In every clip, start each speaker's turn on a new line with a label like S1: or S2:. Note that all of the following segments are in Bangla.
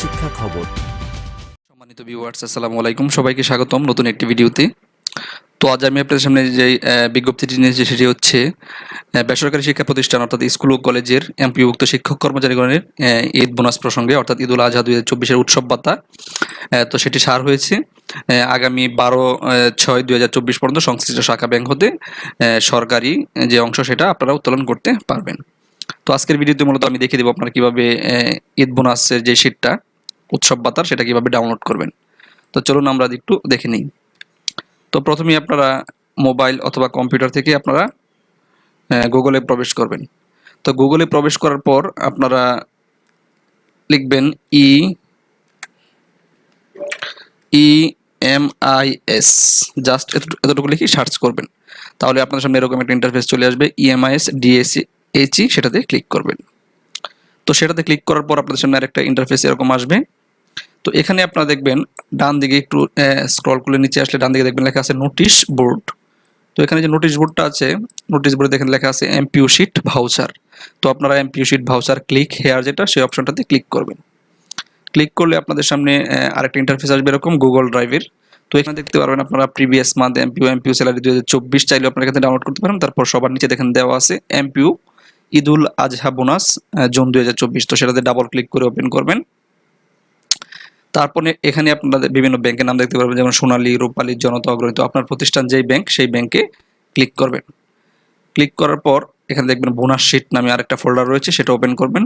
S1: শিক্ষা খবর।
S2: সম্মানিত ভিউয়ার্স আসসালামু আলাইকুম। সবাইকে স্বাগতম নতুন একটি ভিডিওতে। তো আজ আমি আপনাদের সামনে যে বিজ্ঞপ্তিটি নিয়েছি সেটি হচ্ছে বেসরকারি শিক্ষা প্রতিষ্ঠান অর্থাৎ স্কুল ও কলেজের এমপিভুক্ত শিক্ষক কর্মচারীগণের ঈদ বোনাস প্রসঙ্গে অর্থাৎ ঈদুল আজহা দুই হাজার চব্বিশের উৎসব আহ, তো সেটি সার হয়েছে আগামী বারো ছয় দুই হাজার চব্বিশ পর্যন্ত সংশ্লিষ্ট শাখা ব্যাংক হতে সরকারি যে অংশ সেটা আপনারা উত্তোলন করতে পারবেন। তো আজকের ভিডিওতে মূলত আমি দেখিয়ে দেবো আপনারা কীভাবে ঈদ বোনাসের যে শীটটা উৎসব ভাতার সেটা কীভাবে ডাউনলোড করবেন। তো চলুন আমরা একটু দেখে নিই। তো প্রথমেই আপনারা মোবাইল অথবা কম্পিউটার থেকে আপনারা গুগলে প্রবেশ করবেন। তো গুগলে প্রবেশ করার পর আপনারা লিখবেন E E M I S just এতটুকু লিখে সার্চ করবেন। তাহলে আপনার সামনে এরকম একটা ইন্টারফেস চলে আসবে। ইএমআইএস ডিএসি এইচই সেটাতে ক্লিক করবেন। তো সেটাতে ক্লিক করার পর আপনাদের সামনে আরেকটা ইন্টারফেস এরকম আসবে। তো এখানে আপনারা দেখবেন ডান দিকে একটু স্ক্রল করে নিচে আসলে ডান দিকে দেখবেন লেখা আছে নোটিশ বোর্ড তো এখানে যে নোটিশ বোর্ডটা আছে নোটিশ বোর্ডে দেখেন লেখা আছে এমপিউ শিট ভাউচার তো আপনারা MPO sheet voucher click here যেটা, সেই অপশনটাতে ক্লিক করবেন। ক্লিক করলে আপনাদের সামনে আরেকটা ইন্টারফেস আসবে এরকম গুগল ড্রাইভের তো এখানে দেখতে পারবেন আপনারা previous month MPO MPO salary দুই হাজার চব্বিশ চাইলে আপনারা এখানে ডাউনলোড করতে পারেন। তারপর সবার নিচে দেখেন দেওয়া আছে MPO Eidul Azha bonus June দুই হাজার চব্বিশ। তো সেটাতে ডাবল ক্লিক করে ওপেন করবেন। তারপরে এখানে আপনারা বিভিন্ন ব্যাংকের নাম দেখতে পারবেন, যেমন সোনালী রূপালী জনতা অগ্রণী তো আপনার প্রতিষ্ঠান যেই ব্যাংক, সেই ব্যাংকে ক্লিক করবেন। ক্লিক করার পর এখানে দেখবেন বোনাস শিট নামে আরেকটা ফোল্ডার রয়েছে, সেটা ওপেন করবেন।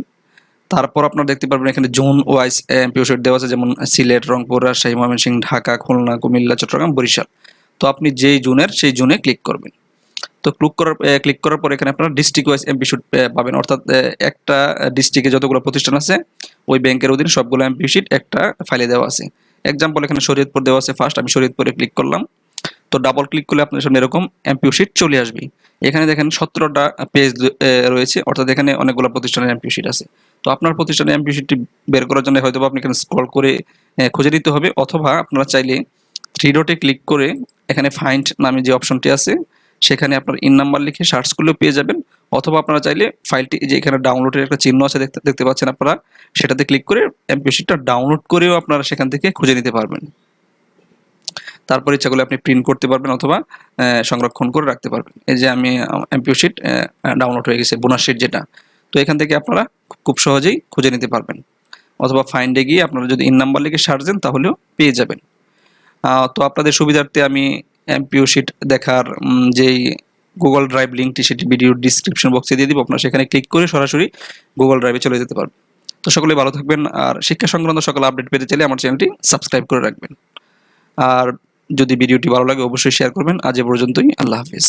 S2: তারপর আপনারা দেখতে পারবেন এখানে জোন ওয়াইজ এমপিও শিট দেওয়া আছে, যেমন সিলেট, রংপুর, রাজশাহী, ময়মনসিংহ, ঢাকা, খুলনা, কুমিল্লা, চট্টগ্রাম, বরিশাল। তো আপনি যেই জোনের, সেই জোনে ক্লিক করবেন। তো ক্লিক করার ক্লিক করার পর এখানে আপনারা ডিস্ট্রিক্ট ওয়াইজ এমপি শিট পাবেন। অর্থাৎ একটা ডিস্ট্রিক্টে যতগুলো প্রতিষ্ঠান আছে ওই ব্যাংকের অধীনে সবগুলো এমপি শিট একটা ফাইলে দেওয়া আছে। এক্সাম্পল এখানে শরীয়তপুর দেওয়া আছে ফার্স্ট আমি শরীয়তপুরে ক্লিক করলাম। তো ডাবল ক্লিক করলে আপনার সামনে এরকম এমপিউ শিট চলে আসবে। এখানে দেখেন সতেরোটা পেজ রয়েছে, অর্থাৎ এখানে অনেকগুলো প্রতিষ্ঠানের এমপিউ শিট আছে। তো আপনার প্রতিষ্ঠানের এমপিউ শিটটি বের করার জন্য হয়তো আপনি এখানে স্ক্রল করে খুঁজে নিতে হবে, অথবা আপনারা চাইলে থ্রি ডটে ক্লিক করে এখানে ফাইন্ড নামে যে অপশনটি আছে, সেখানে আপনার ইন নাম্বার লিখে সার্চ করলেও পেয়ে যাবেন। অথবা আপনারা চাইলে ফাইলটি যে এখানে ডাউনলোডের একটা চিহ্ন আছে দেখতে দেখতে পাচ্ছেন আপনারা, সেটাতে ক্লিক করে এমপি শিটটা ডাউনলোড করেও আপনারা সেখান থেকে খুঁজে নিতে পারবেন। তারপর ইচ্ছা করলে আপনি প্রিন্ট করতে পারবেন অথবা সংরক্ষণ করে রাখতে পারবেন। এই যে আমি এমপিও শিট ডাউনলোড হয়ে গেছে বোনাস শিট যেটা। তো এখান থেকে আপনারা খুব সহজেই খুঁজে নিতে পারবেন। অথবা ফাইন্ডে গিয়ে আপনারা যদি ইন নাম্বার লিখে সার্চ দেন, তাহলেও পেয়ে যাবেন। তো আপনাদের সুবিধার্থে আমি এমপিও শিট দেখার যেই গুগল ড্রাইভ লিঙ্কটি সেটি ভিডিও ডিসক্রিপশন বক্সে দিয়ে দিব। আপনার সেখানে ক্লিক করে সরাসরি গুগল ড্রাইভে চলে যেতে পারবেন। তো সকলে ভালো থাকবেন আর শিক্ষা সংক্রান্ত সকল আপডেট পেতে চাইলে আমার চ্যানেলটি সাবস্ক্রাইব করে রাখবেন। আর যদি ভিডিওটি ভালো লাগে অবশ্যই শেয়ার করবেন। আজ এ পর্যন্তই। আল্লাহ হাফিজ।